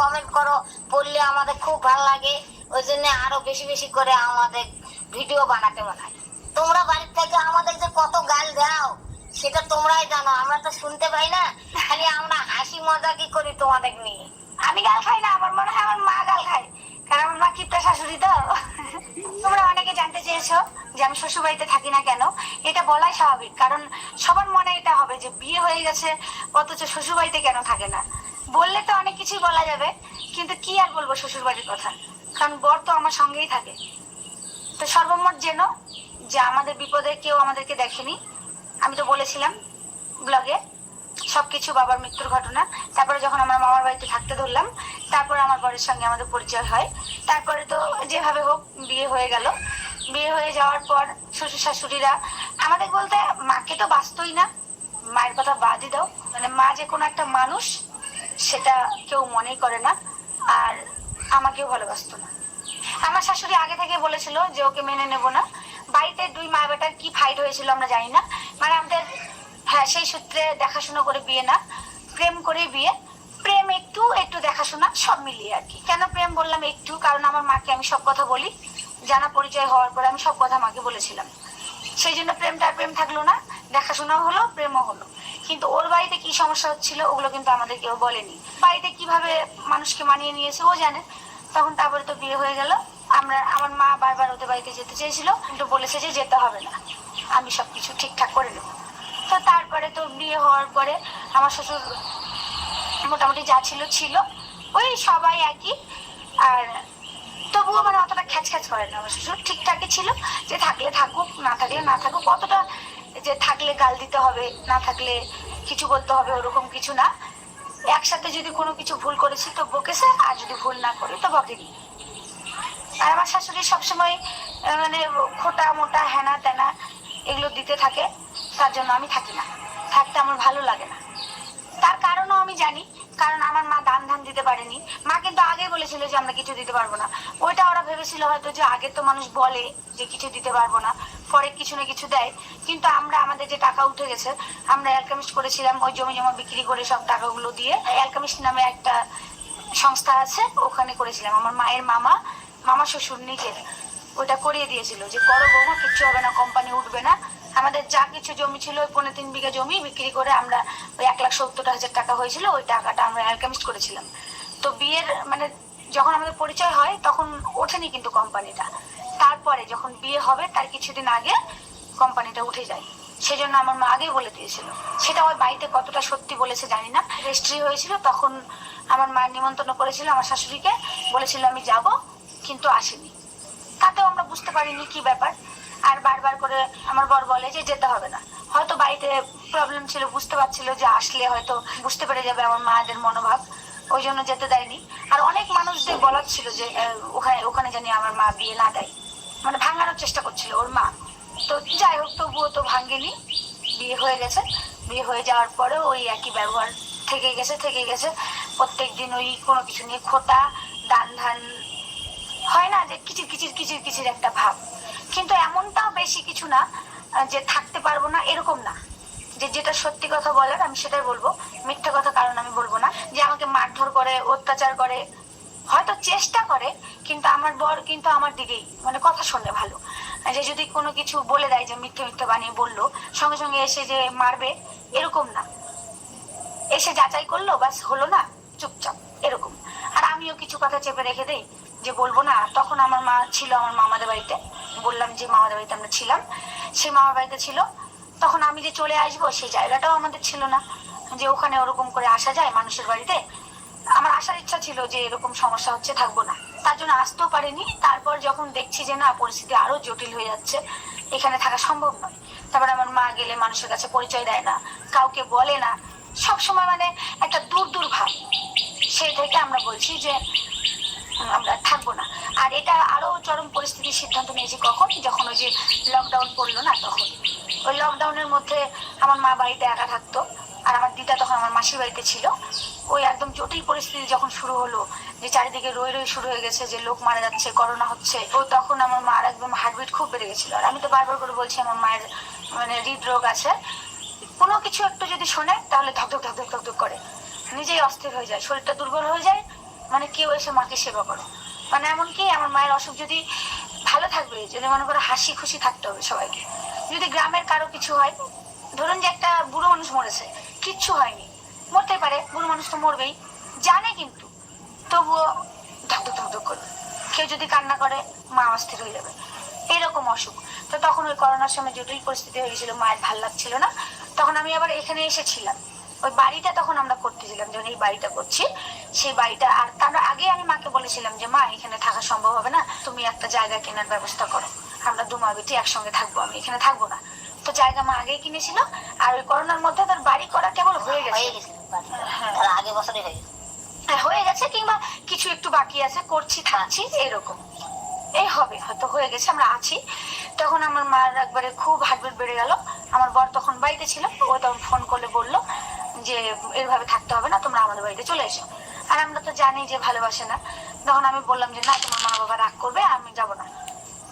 Comment করো পড়লে আমাদের খুব ভালো লাগে। ওই জন্য আরও বেশি বেশি করে আমাদের ভিডিও বানাতে মনে হয় তোমরা বাড়ির থেকে আমাদের যে কত গাল দাও, সেটা তোমরাই জানো। আমরা তো শুনতে পাই না। খালি আমরা হাসি মজা কি করি তোমাদের নিয়ে? আমি গাল খাই না, আমার মনে হয় আমার মা গাল খায়। কারণ আমার মা কিপটা শাশুড়ি তো। তোমরা অনেকে জানতে চেয়েছো যে আমি শ্বশুর বাড়িতে থাকি না কেন? এটা বলাই স্বাভাবিক। কারণ সবার মনে এটা হবে যে বিয়ে হয়ে গেছে, অথচ শ্বশুর বাড়িতে কেন থাকে না? বললে তো অনেক কিছুই বলা যাবে, কিন্তু কি আর বলব শ্বশুর বাড়ির কথা? কারণ বর তো আমার সঙ্গেই থাকে। তো সর্বমোট যেন যে আমাদের বিপদে কেউ আমাদেরকে দেখেনি। আমি তো বলেছিলাম ব্লগে সবকিছু বাবার মৃত্যুর ঘটনা, তারপরে যখন আমার মামার বাড়িতে থাকতে ধরলাম, তারপরে আমার বরের সঙ্গে আমাদের পরিচয় হয়। তারপরে তো যেভাবে হোক বিয়ে হয়ে গেল। বিয়ে হয়ে যাওয়ার পর শ্বশুর শাশুড়িরা আমাদের বলতে মাকে তো বাঁচতই না। মায়ের কথা বাদই দাও। মানে মা যে কোনো একটা মানুষ সেটা কেউ মনেই করে না, আর আমাকেও ভালোবাসতো না। আমার শাশুড়ি আগে থেকে বলেছিল যে ওকে মেনে নেব না। বাড়িতে দুই মা বেটার কি ফাইট হয়েছিল আমরা জানি না। মানে আমাদের হ্যাঁ সেই সূত্রে দেখাশোনা করে বিয়ে না, প্রেম করে বিয়ে। প্রেম একটু একটু দেখাশোনা, সব মিলিয়ে আর কি। কেন প্রেম বললাম একটু? কারণ আমার মাকে আমি সব কথা বলি। জানা পরিচয় হওয়ার পরে আমি সব কথা মাকে বলেছিলাম। সেই জন্য প্রেমটা প্রেম থাকল না, দেখাশোনাও হলো, প্রেমও হলো। কিন্তু ওর বাড়িতে কি সমস্যা হচ্ছিল, ওগুলো কিন্তু আমাদের কেউ বলেনি। বাড়িতে কীভাবে মানুষকে মানিয়ে নিয়েছে, ও জানে। তখন তারপরে তো বিয়ে হয়ে গেল। আমরা, আমার মা বারবার ওদের বাড়িতে যেতে চেয়েছিল, কিন্তু বলেছে যে যেতে হবে না। আমি সবকিছু ঠিকঠাক করে নেব। তো তারপরে তো বিয়ে হওয়ার পরে আমার শ্বশুর মোটামুটি যা ছিল ছিল। ওই সবাই একই। আর তবুও মানে অতটা খ্যাচ খ্যাচ করে না। আমার শ্বশুর ঠিকঠাকই ছিল। যে থাকলে থাকুক, না থাকলে না থাকুক। অতটা যে থাকলে গাল দিতে হবে, না থাকলে কিছু বলতে হবে ওরকম কিছু না। একসাথে যদি কোনো কিছু ভুল করেছি তো বকেছে আর যদি ভুল না করি তো বকেনি। আর আমার শাশুড়ি সবসময় মানে খোটা, মোটা, হেনা, তেনা এগুলো দিতে থাকে, তার জন্য আমি থাকি না। থাকতে আমার ভালো লাগে না। তার কারণও আমি জানি কারণ আমার মা দান ধান দিতে পারেনি। মা কিন্তু আগে বলেছিল যে আমরা কিছু দিতে পারব না। ওইটা ওরা ভেবেছিল হয়তো যে আগে তো মানুষ বলে যে কিছু দিতে পারব না, পরে কিছু না কিছু দেয়। কিন্তু আমরা আমাদের যে টাকা উঠে গেছে, আমরা অ্যালকামিস্ট করেছিলাম, ওই জমি জমা বিক্রি করে সব টাকাগুলো দিয়ে অ্যালকামিস্ট নামে একটা সংস্থা আছে, ওখানে করেছিলাম। আমার মায়ের মামা মামা শ্বশুর নিজের। ওটা করিয়ে দিয়েছিল যে করো বৌমা, কিচ্ছু হবে না কোম্পানি উঠবে না। আমাদের যা কিছু জমি ছিল, ওই পনেরো তিন বিঘা জমি বিক্রি করে আমরা ওই এক লাখ সত্তর হাজার টাকা হয়েছিল, ওই টাকাটা আমরা অ্যালকামিস্ট করেছিলাম। তো বিয়ের মানে যখন আমাদের পরিচয় হয়, তখন ওঠেনি কিন্তু কোম্পানিটা। তারপরে যখন বিয়ে হবে, তার কিছুদিন আগে কোম্পানিটা উঠে যায়। সেজন্য আমার মা আগেই বলে দিয়েছিল। সেটা ওই বাড়িতে কতটা সত্যি বলেছে জানি না। রেজিস্ট্রি হয়েছিল, তখন আমার মা নিমন্ত্রণ করেছিল আমার শাশুড়িকে, বলেছিল আমি যাব, কিন্তু আসেনি। তাতেও আমরা বুঝতে পারিনি কি ব্যাপার। আর বারবার করে আমার বর বলে যে যেতে হবে না। হয়তো বাড়িতে প্রবলেম ছিল, বুঝতে পারছিল যে আসলে হয়তো বুঝতে পেরে যাবে আমার মায়েদের মনোভাব। ওই জন্য যেতে দেয়নি। আর অনেক মানুষদের বলার ছিল যে ওখানে ওখানে জানি আমার মা বিয়ে না দেয়। মানে ভাঙানোর চেষ্টা করছিল ওর মা। তো যাই হোক, তবুও তো ভাঙেনি। বিয়ে হয়ে গেছে। বিয়ে হয়ে যাওয়ার পরে ওই একই ব্যবহার থেকে গেছে থেকে গেছে। প্রত্যেক দিন ওই কোনো কিছু নিয়ে খোটা, দান ধান, হয় না যে কিচির কিচির কিচির কিচির একটা ভাব। কিন্তু এমনটাও বেশি কিছু না যে থাকতে পারব না, এরকম না। যে যেটা সত্যি কথা বলার, আমি সেটাই বলব। মিথ্যা কথা কারণ আমি বলব না। যে আমাকে মারধর করে, অত্যাচার করে, হয়তো চেষ্টা করে, কিন্তু আমার বর কিন্তু আমার দিকেই মানে কথা শোনে ভালো। যে যদি কোনো কিছু বলে দেয়, যে মিথ্যে মিথ্যে বানিয়ে বলল, সঙ্গে সঙ্গে এসে যে মারবে, এরকম না। এসে যাচাই করল বাস হলো না, চুপচাপ, এরকম। আর আমিও কিছু কথা চেপে রেখে দেই যে বলব না, তখন আমার মা ছিল আমার মামাদের বাড়িতে। বললাম যে মামাদের বাড়িতে আমরা ছিলাম। সে মামার বাড়িতে ছিল। তখন আমি যে চলে আসব, সেই জায়গাটাও আমাদের ছিল না। যে ওখানে ওরকম করে আসা যায় মানুষের বাড়িতে। আমার আসার ইচ্ছা ছিল যে এরকম সমস্যা হচ্ছে, থাকব না। তার জন্য আসতেও পারিনি। তারপর যখন দেখছি যে না, পরিস্থিতি আরও জটিল হয়ে যাচ্ছে, এখানে থাকা সম্ভব নয়। তারপর আমার মা গেলে মানুষের কাছে পরিচয় দেয় না, কাউকে বলে না। সব সময় মানে একটা দূর দূর ভাব। সেই থেকে আমরা বলছি যে আমরা থাকব না। আর এটা আরও চরম পরিস্থিতির সিদ্ধান্ত নিয়েছি কখন যখন ওই যে লকডাউন পড়ল না তখন। ওই লকডাউনের মধ্যে আমার মা বাড়িতে একা থাকতো, আর আমার দিদা তখন আমার মাসির বাড়িতে ছিল। ওই একদম জটিল পরিস্থিতি যখন শুরু হলো, যে চারিদিকে রয়ে রই শুরু হয়ে গেছে, যে লোক মারা যাচ্ছে, করোনা হচ্ছে, ও তখন আমার মার একদম হার্টবিট খুব বেড়ে গেছিল। আর আমি তো বারবার করে বলছি, আমার মায়ের মানে হৃদরোগ আছে। কোনো কিছু একটু যদি শোনে, তাহলে ধকধক ধকধক ধকধক করে। নিজেই অস্থির হয়ে যায়, শরীরটা দুর্বল হয়ে যায় মানে কেউ এসে মাকে সেবা করো। মানে এমনকি আমার মায়ের অসুখ যদি ভালো থাকবে, যদি মনে করো হাসি খুশি থাকতে হবে সবাইকে, যদি গ্রামের কারও কিছু হয়, ধরুন যে একটা বুড়ো মানুষ মরেছে, কিচ্ছু হয়নি, মরতে পারে, বুড়ো মানুষ তো মরবেই, জানে কিন্তু, তবুও ধক ধক ধক করবে কেউ যদি কান্না করে, মা অস্থির হয়ে যাবে। এরকম অসুখ। তো তখন ওই করোনার সময় জটিল পরিস্থিতি হয়ে গেছিল, মায়ের ভালো লাগছিল না, তখন আমি আবার এখানে এসেছিলাম। ওই বাড়িটা তখন আমরা করতেছিলাম, যখন এই বাড়িটা করছি সেই বাড়িটা। আর তার আগে আমি মাকে বলেছিলাম যে মা এখানে থাকা সম্ভব হবে না। তুমি একটা জায়গা কেনার ব্যবস্থা করো। আমরা দু মা বেটি একসঙ্গে থাকব। আমি এখানে থাকব না। তো জায়গা মা আগেই কিনেছিল। আর ওই করোনার মধ্যে তার বাড়ি করা কেবল হয়ে গেছে। হয়ে। হ্যাঁ। আগে বছরই হয়ে গেছে। হ্যাঁ, হয়ে গেছে কিংবা কিছু একটু বাকি আছে করছি থাকছি এরকম। এই হবে হয়তো হয়ে গেছে আমরা আছি। তখন আমার মার একবারে খুব হার্টবিট বেড়ে গেল। আমার বর তখন বাড়িতে ছিল। ও তখন ফোন করলে বলল যে এভাবে থাকতে হবে না তোমরা আমাদের বাড়িতে চলে এসো। আর আমরা তো জানি যে ভালোবাসে না। তখন আমি বললাম যে, না, তোমার মা বাবা রাগ করবে আমি যাব না।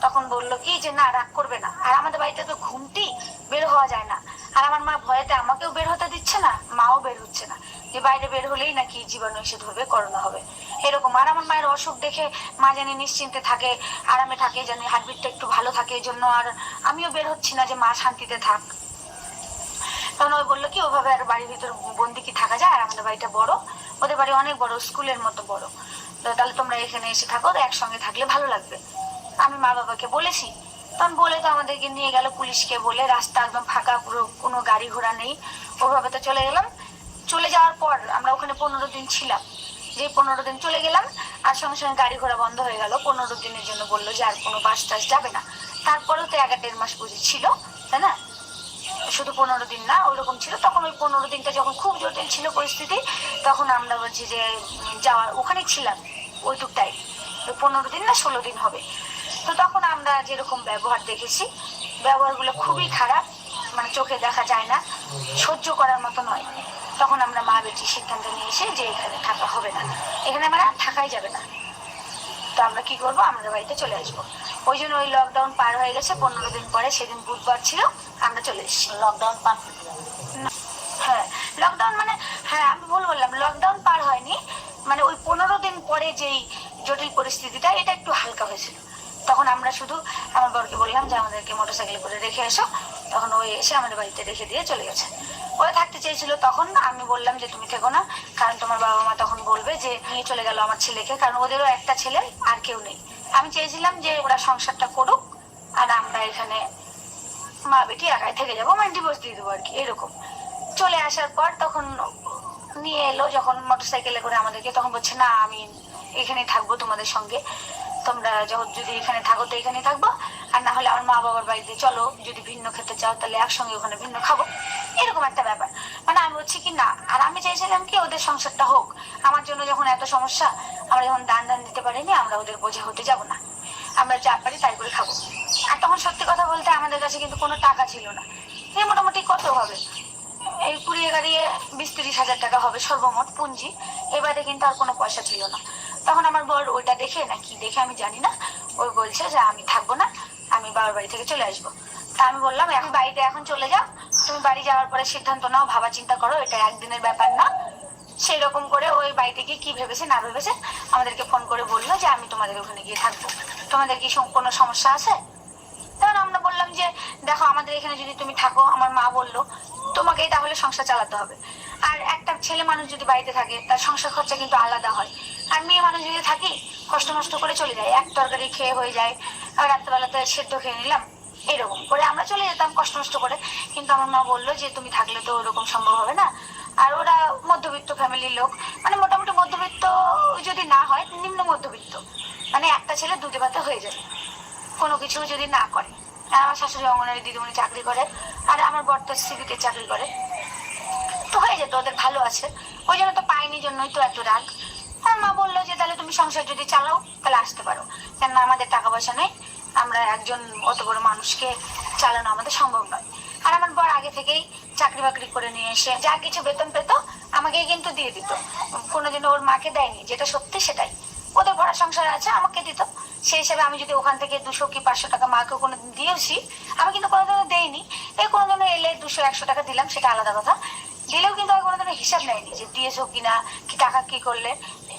তখন বলল কি যে, না, রাগ করবে না। আর আমাদের বাড়িতে তো ঘুমটি বের হওয়া যায় না। আর আমার মা ভয়েতে আমাকেও বের হতে দিচ্ছে না, মাও বের হচ্ছে না। যে বাইরে বের হলেই নাকি জীবাণু এসে ধরবে, করোনা হবে। এরকম। আর আমার মায়ের অসুখ দেখে মা জানি নিশ্চিন্তে থাকে, আরামে থাকে, জানি হার্টবিটটা একটু ভালো থাকে এই জন্য আর আমিও বের হচ্ছি না যে মা শান্তিতে থাক। তখন ওই বলল কি, ওভাবে আর বাড়ির ভিতর বন্দি কি থাকা যায়? আর আমাদের বাড়িটা বড়। ওদের বাড়ি অনেক বড়, স্কুলের মতো বড়। তাহলে তোমরা এখানে এসে থাকো একসঙ্গে থাকলে ভালো লাগবে। আমি মা বাবাকে বলেছি তখন বলে তো আমাদেরকে নিয়ে গেল পুলিশকে বলে রাস্তা একদম ফাঁকা, পুরো কোনো গাড়ি ঘোড়া নেই। ওভাবে তো চলে গেলাম। চলে যাওয়ার পর আমরা ওখানে পনেরো দিন ছিলাম। যে পনেরো দিন চলে গেলাম, আর সঙ্গে সঙ্গে গাড়ি ঘোড়া বন্ধ হয়ে গেল। পনেরো দিনের জন্য বলল যে আর কোনো বাস টাস যাবে না। তারপরেও তো এক দেড় মাস বুঝি ছিল, তাই না? শুধু পনেরো দিন না, ওইরকম ছিল। তখন ওই পনেরো দিনটা যখন খুব জটিল ছিল পরিস্থিতি, তখন আমরা বলছি যে যাওয়ার ওখানে ছিলাম ওইটুকটাই ওই পনেরো দিন না, ষোলো দিন হবে। তো তখন আমরা যেরকম ব্যবহার দেখেছি, ব্যবহারগুলো খুবই খারাপ মানে চোখে দেখা যায় না, সহ্য করার মতো নয়। তখন আমরা মা বেটি সিদ্ধান্ত নিয়ে এসে যে এখানে থাকা হবে না। এখানে আমরা থাকাই যাবে না। তো আমরা কি করব? আমাদের বাড়িতে চলে আসব। ওই জন্য ওই লকডাউন পার হয়ে গেছে পনেরো দিন পরে সেদিন বুধবার ছিল আমরা চলে এসেছি। লকডাউন পার হ্যাঁ লকডাউন মানে হ্যাঁ আমি ভুল বললাম লকডাউন পার হয়নি। মানে ওই পনেরো দিন পরে যেই জটিল পরিস্থিতিটা এটা একটু হালকা হয়েছিল। তখন আমরা শুধু আমার বরকে বললাম যে আমাদেরকে মোটরসাইকেলে করে রেখে এসো। তখন ওই এসে আমাদের বাড়িতে রেখে দিয়ে চলে গেছে। ওরা থাকতে চেয়েছিল তখন আমি বললাম যে তুমি থেকো না, কারণ তোমার বাবা মা তখন বলবে যে নিয়ে চলে গেল আমার ছেলেকে, কারণ ওদেরও একটা ছেলে আর কেউ নেই। আমি চেয়েছিলাম যে ওরা সংসারটা করুক, আর আমরা এখানে মা বেটি একাই থেকে যাব মানে ডিভোর্স দিয়ে দেবো আর কি, এরকম। চলে আসার পর তখন নিয়ে এলো, যখন মোটরসাইকেলে করে আমাদেরকে, তখন বলছে, না, আমি এখানে থাকব তোমাদের সঙ্গে। তোমরা যদি এখানে থাকো তো এখানে থাকব। আর না হলে আমার মা বাবার বাড়িতে চলো, যদি ভিন্ন খেতে চাও তাহলে একসঙ্গে ওখানে ভিন্ন খাব। এরকম একটা ব্যাপার। মানে আমি বলছি কি না? আর আমি চাইছিলাম কি ওদের সংসারটা হোক। আমার জন্য যখন এত সমস্যা, আমরা যখন দান দান দিতে পারিনি, আমরা ওদের বোঝা হতে যাব না। আমরা যা পারি তাই করে খাব। আর তখন সত্যি কথা বলতে আমাদের কাছে কিন্তু কোনো টাকা ছিল না। এই মোটামুটি কত হবে? এই কুড়ি গাড়িয়ে বিশ তিরিশ হাজার টাকা হবে সর্বমোট পুঁজি। এবারে কিন্তু আর কোনো পয়সা ছিল না। তখন আমার বর ওইটা দেখে, না কি দেখে আমি জানি না। ওই বলছে যে আমি থাকব না। আমি বাবার বাড়ি থেকে চলে আসব। তা আমি বললাম, এখন বাড়িতে এখন চলে যাও। তুমি বাড়ি যাওয়ার পরে সিদ্ধান্ত নাও, ভাবা চিন্তা করো, এটা একদিনের ব্যাপার না। সেই রকম করে ওই বাড়িতে গিয়ে কি ভেবেছে, না ভেবেছে, আমাদেরকে ফোন করে বলল যে, আমি তোমাদের ওখানে গিয়ে থাকব। তোমাদের কি কোনো সমস্যা আছে? তখন আমরা বললাম যে, দেখো, আমাদের এখানে যদি তুমি থাকো, আমার মা বলল, তোমাকেই তাহলে সংসার চালাতে হবে। আর একটা ছেলে মানুষ যদি বাড়িতে থাকে, তার সংসার খরচা কিন্তু আলাদা হয়। আর মেয়ে মানুষ যদি থাকি, কষ্ট নষ্ট করে চলে যায়। এক তরকারি খেয়ে হয়ে যায়। আর রাত্রেবেলাতে সেদ্ধ খেয়ে নিলাম, এরকম করে আমরা চলে যেতাম কষ্ট নষ্ট করে। কিন্তু আমার মা বলল যে, তুমি থাকলে তো ওরকম সম্ভব হবে না। আর ওরা মধ্যবিত্ত ফ্যামিলির লোক মানে মোটামুটি মধ্যবিত্ত যদি না হয়, নিম্ন মধ্যবিত্ত। মানে একটা ছেলে দুধে ভাতে হয়ে যাবে কোনো কিছু যদি না করে। আমার শাশুড়ি অঙ্গনারী দিদিমণি চাকরি করে। আর আমার বর তো সিভিতে চাকরি করে। তো হয়ে যেত, ওদের ভালো আছে। ওই জন্য তো পাইনি জন্যই তো এত রাগ। আর মা বলল যে, তাহলে তুমি সংসার যদি চালাও, তাহলে আসতে পারো। কেননা আমাদের টাকা পয়সা নেই। আমরা একজন অত বড় মানুষকে চালানো আমাদের সম্ভব নয়। আর আমার বর আগে থেকেই চাকরি বাকরি করে নিয়ে এসে যা কিছু বেতন পেতো আমাকে কিন্তু দিয়ে দিত। কোনোদিনও ওর মাকে দেয়নি, যেটা সত্যি সেটাই। ওদের ভরা সংসার আছে, আমাকে দিত। সেই হিসাবে আমি যদি ওখান থেকে দুশো কি পাঁচশো টাকা মাকে কোনোদিন দিয়েছি আমি কিন্তু কোনোদিনও দেইনি। এই কোনোদিনও এলে দুশো, একশো টাকা দিলাম, সেটা আলাদা কথা। দিলেও কিন্তু আমি কোনোদিনও হিসাব নেয়নি যে দিয়েছ কিনা, কি টাকা কি করলে।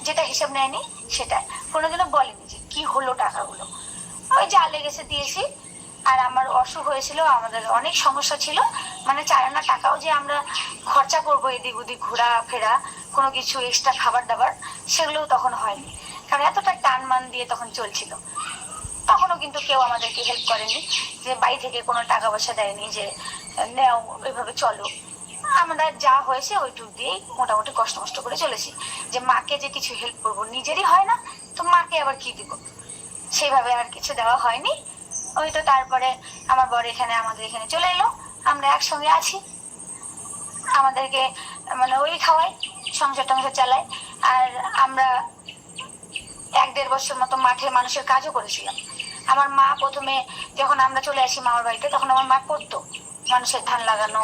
যেটা হিসাব নেয়নি সেটা কোনোদিনও বলেনি যে কি হলো টাকাগুলো। ওই যা লেগেছে দিয়েছি। আর আমার অসুখ হয়েছিল, আমাদের অনেক সমস্যা ছিল। মানে চারানা টাকাও যে আমরা খরচা করব এদিক ওদিক ঘোরা ফেরা কোনো কিছু এক্সট্রা খাবার দাবার সেগুলোও তখন হয়নি। কারণ এতটা টান মান দিয়ে তখন চলছিল। তখনও কিন্তু কেউ আমাদেরকে হেল্প করেনি। যে বাড়ি থেকে কোনো টাকা পয়সা দেয়নি যে, নেও ওইভাবে চলো। আমরা যা হয়েছে ওইটুক দিয়েই মোটামুটি কষ্ট মষ্ট করে চলেছি। যে মাকে যে কিছু হেল্প করব, নিজেরই হয় না, তো মাকে আবার কি দিব? সেইভাবে আর কিছু দেওয়া হয়নি। ওই তো তারপরে আমার বর এখানে, আমাদের এখানে চলে এলো। আমরা একসঙ্গে আছি। আমাদেরকে মানে ওই খাওয়াই সংসার টংসার চালাই আর আমরা এক দেড় বছর মতো মাঠে মানুষের কাজও করেছিলাম। আমার মা প্রথমে যখন আমরা চলে আসি মামার বাড়িতে, তখন আমার মা করতো মানুষের ধান লাগানো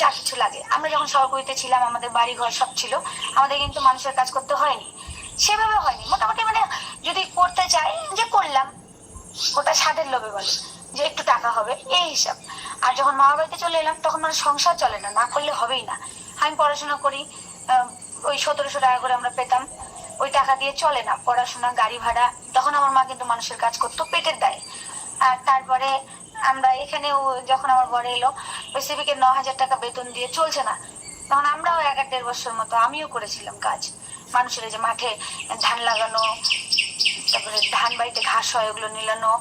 যা কিছু লাগে। আমরা যখন শহরগুলিতে ছিলাম, আমাদের বাড়ি ঘর সব ছিল, আমাদের কিন্তু মানুষের কাজ করতে হয়নি। সেভাবে হয়নি। মোটামুটি মানে যদি করতে চাই, যে করলাম, ওটা স্বাদের লোভে বলে, যে একটু টাকা হবে, এই হিসাব। আর যখন মামার বাড়িতে চলে এলাম, তখন মানে সংসার চলে না না করলে হবেই না। আমি পড়াশোনা করি ওই সতেরোশো টাকা করে আমরা পেতাম। ওই টাকা দিয়ে চলে না, পড়াশোনা, গাড়ি ভাড়া। তখন আমার মা কিন্তু মানুষের কাজ করতো, পেটের দায়ে। আর তারপরে আমরা এখানেও যখন আমার বড় এলো সিভিকে ন হাজার টাকা বেতন দিয়ে চলছে না। তখন আমরাও এক এক দেড় বছর মতো আমিও করেছিলাম কাজ। মানুষের যে মাঠে ধান লাগানো, তারপরে ধান বাড়িতে ঘাস হয়, ওগুলো নিলানো,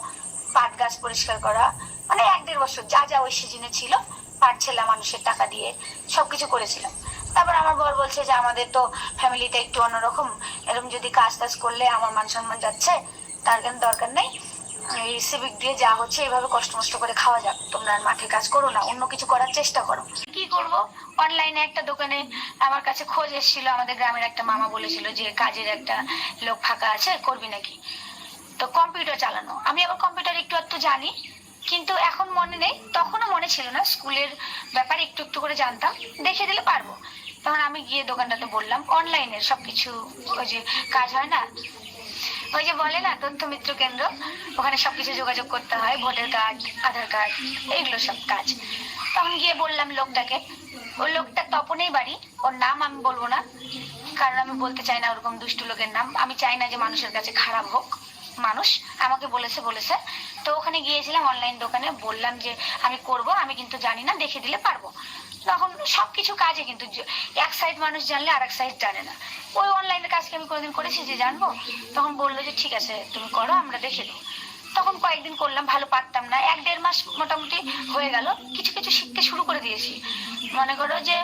পাট গাছ পরিষ্কার করা মানে এক দেড় বছর যা যা ওই সিজনে ছিল, পাট ছেলা মানুষের টাকা দিয়ে সবকিছু করেছিলাম। তারপর আমার বর বলছে যে, আমাদের তো ফ্যামিলিটা একটু অন্যরকম। এরকম যদি কাজ টাজ করলে আমার মান সম্মান যাচ্ছে, তার কেন দরকার নেই? এই দিয়ে যা হচ্ছে এইভাবে কষ্ট মষ্ট করে খাওয়া যাক। তোমরা আর মাঠে কাজ করো না, অন্য কিছু করার চেষ্টা করো। কি করব? অনলাইনে একটা দোকানে আমার কাছে খোঁজ এসেছিল, আমাদের গ্রামের একটা মামা বলেছিল যে কাজের একটা লোক ফাঁকা আছে, করবি নাকি? তো কম্পিউটার চালানো। আমি আবার কম্পিউটার একটু একটু জানি, কিন্তু এখন মনে নেই, তখনও মনে ছিল না, স্কুলের ব্যাপারে একটু একটু করে জানতাম, দেখে দিলে পারব। তখন আমি গিয়ে দোকানটাতে বললাম অনলাইনের সবকিছু, ওই যে কাজ হয় না ওই যে বলে না তথ্য মিত্র কেন্দ্র, ওখানে সবকিছু যোগাযোগ করতে হয়, ভোটার কার্ড, আধার কার্ড, এইগুলো সব কাজ। তখন গিয়ে বললাম লোকটাকে, ওই লোকটা তপনেই বাড়ি, ওর নাম আমি বলব না, কারণ আমি বলতে চাই না ওরকম দুষ্টু লোকের নাম। আমি চাই না যে মানুষের কাছে খারাপ হোক, মানুষ আমাকে বলেছে বলেছে। তো ওখানে গিয়েছিলাম অনলাইন দোকানে, বললাম যে আমি করব, আমি কিন্তু জানি না, দেখে দিলে পারব। তখন সবকিছু কাজে কিন্তু এক সাইড মানুষ জানলে আর এক সাইড জানে না। ওই অনলাইনের কাজকে আমি কোনোদিন করেছি যে জানব? তখন বলল যে, ঠিক আছে, তুমি করো, আমরা দেখে দেবো তখন কয়েকদিন করলাম, ভালো পারতাম না। এক দেড় মাস মোটামুটি হয়ে গেল। কিছু কিছু শিখতে শুরু করে দিয়েছি। মনে করো যে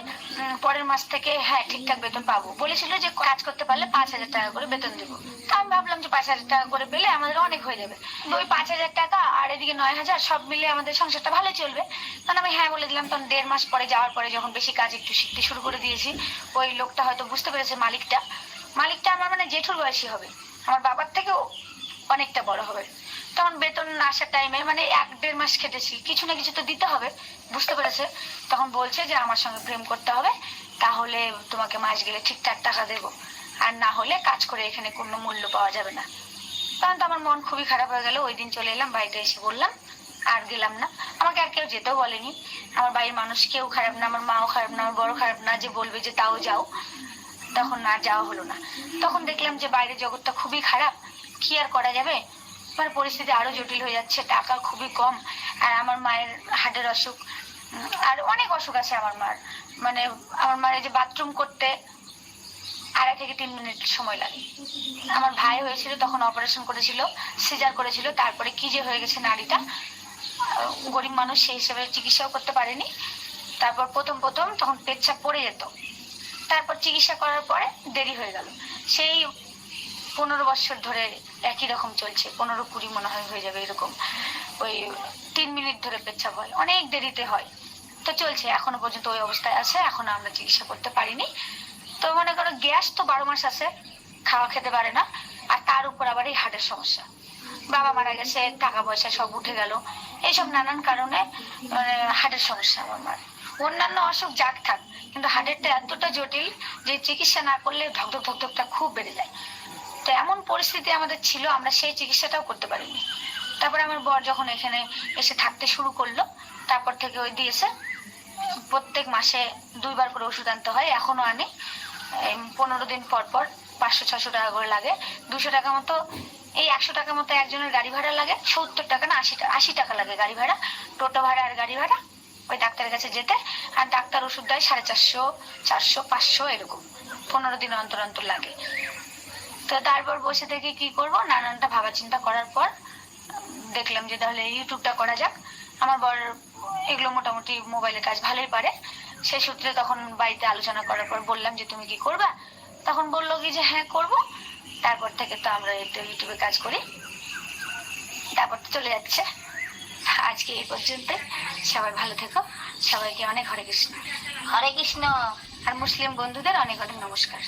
পরের মাস থেকে হ্যাঁ ঠিকঠাক বেতন পাবো। বলেছিল যে, কাজ করতে পারলে পাঁচ হাজার টাকা করে বেতন দেবো। তা আমি ভাবলাম যে, পাঁচ হাজার টাকা করে পেলে আমাদের অনেক হয়ে যাবে। ওই পাঁচ হাজার টাকা আর এদিকে নয় হাজার, সব মিলে আমাদের সংসারটা ভালো চলবে। তখন আমি হ্যাঁ বলে দিলাম। তখন দেড় মাস পরে, যাওয়ার পরে যখন বেশি কাজ একটু শিখতে শুরু করে দিয়েছি, ওই লোকটা হয়তো বুঝতে পেরেছে মালিকটা। মালিকটা আমার মানে জেঠুর বয়সী হবে। আমার বাবার থেকেও অনেকটা বড় হবে। তখন বেতন আসার টাইমে মানে এক দেড় মাস খেটেছি। কিছু না কিছু তো দিতে হবে, বুঝতে পেরেছে? তখন বলছে যে আমার সঙ্গে প্রেম করতে হবে, তাহলে তোমাকে মাস গেলে ঠিকঠাক টাকা দেবো। আর না হলে কাজ করে এখানে কোনো মূল্য পাওয়া যাবে না। তখন তো আমার মন খুবই খারাপ হয়ে গেল। ওই দিন চলে এলাম, বাড়িতে এসে বললাম, আর গেলাম না। আমাকে আর কেউ যেতেও বলেনি। আমার বাড়ির মানুষ কেউ খারাপ না, আমার মাও খারাপ না, আমার বড় খারাপ না, যে বলবে যে তাও যাও। তখন আর যাওয়া হলো না। তখন দেখলাম যে বাইরের জগৎটা খুবই খারাপ। কি আর করা যাবে? মানে পরিস্থিতি আরও জটিল হয়ে যাচ্ছে, টাকা খুবই কম, আর আমার মায়ের হার্টের অসুখ আর অনেক অসুখ আছে আমার মার। মানে আমার মায়ের যে বাথরুম করতে আড়াই থেকে তিন মিনিট সময় লাগে। আমার ভাই হয়েছিল, তখন অপারেশন করেছিল সিজার করেছিল, তারপরে কি যে হয়ে গেছে নারীটা গরিব মানুষ সেই হিসেবে চিকিৎসাও করতে পারেনি। তারপর প্রথম প্রথম তখন পেচ্ছাপ পড়ে যেত। তারপর চিকিৎসা করার পরে দেরি হয়ে গেল। সেই পনেরো বছর ধরে একই রকম চলছে। পনেরো কুড়ি মনে হয় হয়ে যাবে এরকম। ওই তিন মিনিট ধরে পেচ্ছাপ হয়। অনেক দেরিতে হয়। তো চলছে, এখনও পর্যন্ত ওই অবস্থায় আছে। এখনও আমরা চিকিৎসা করতে পারিনি। তো মনে করো গ্যাস তো বারো মাস আছে, খাওয়া খেতে পারে না। আর তার উপর আবার এই হার্টের সমস্যা। বাবা মারা গেছে, টাকা পয়সা সব উঠে গেল। এইসব নানান কারণে মানে হার্টের সমস্যা আমার মার। অন্যান্য অসুখ যাক থাক, কিন্তু হার্টেরটা এতটা জটিল যে চিকিৎসা না করলে ধকধক ধকধকটা খুব বেড়ে যায়। তো এমন পরিস্থিতি আমাদের ছিল, আমরা সেই চিকিৎসাটাও করতে পারিনি। তারপরে আমার বর যখন এখানে এসে থাকতে শুরু করল, তারপর থেকে ওই দিয়েছে, প্রত্যেক মাসে দুইবার করে ওষুধ আনতে হয়, এখনও আনে। পনেরো দিন পর পর পাঁচশো ছশো টাকা করে লাগে। দুশো টাকা মতো, এই একশো টাকা মতো একজনের গাড়ি ভাড়া লাগে, সত্তর টাকা না, আশি টাকা আশি টাকা লাগে গাড়ি ভাড়া, টোটো ভাড়া আর গাড়ি ভাড়া, ওই ডাক্তারের কাছে যেতে, আর ডাক্তার ওষুধ দেয় সাড়ে চারশো চারশো, পাঁচশো এরকম, পনেরো দিন অন্তর অন্তর লাগে। তো তারপর বসে থেকে কি করব? নানানটা ভাবা চিন্তা করার পর দেখলাম যে তাহলে ইউটিউবটা করা যাক। আমার বর এগুলো মোটামুটি মোবাইলের কাজ ভালোই পারে। সেই সূত্রে তখন বাড়িতে আলোচনা করার পর বললাম যে তুমি কি করবা? তখন বলল কি যে হ্যাঁ করব। তারপর থেকে তো আমরা একটু ইউটিউবে কাজ করি। তারপর তো চলে যাচ্ছে। আজকে এই পর্যন্ত সবাই ভালো থেকো। সবাইকে অনেক হরে কৃষ্ণ। হরে কৃষ্ণ। আর মুসলিম বন্ধুদের অনেক অনেক নমস্কার।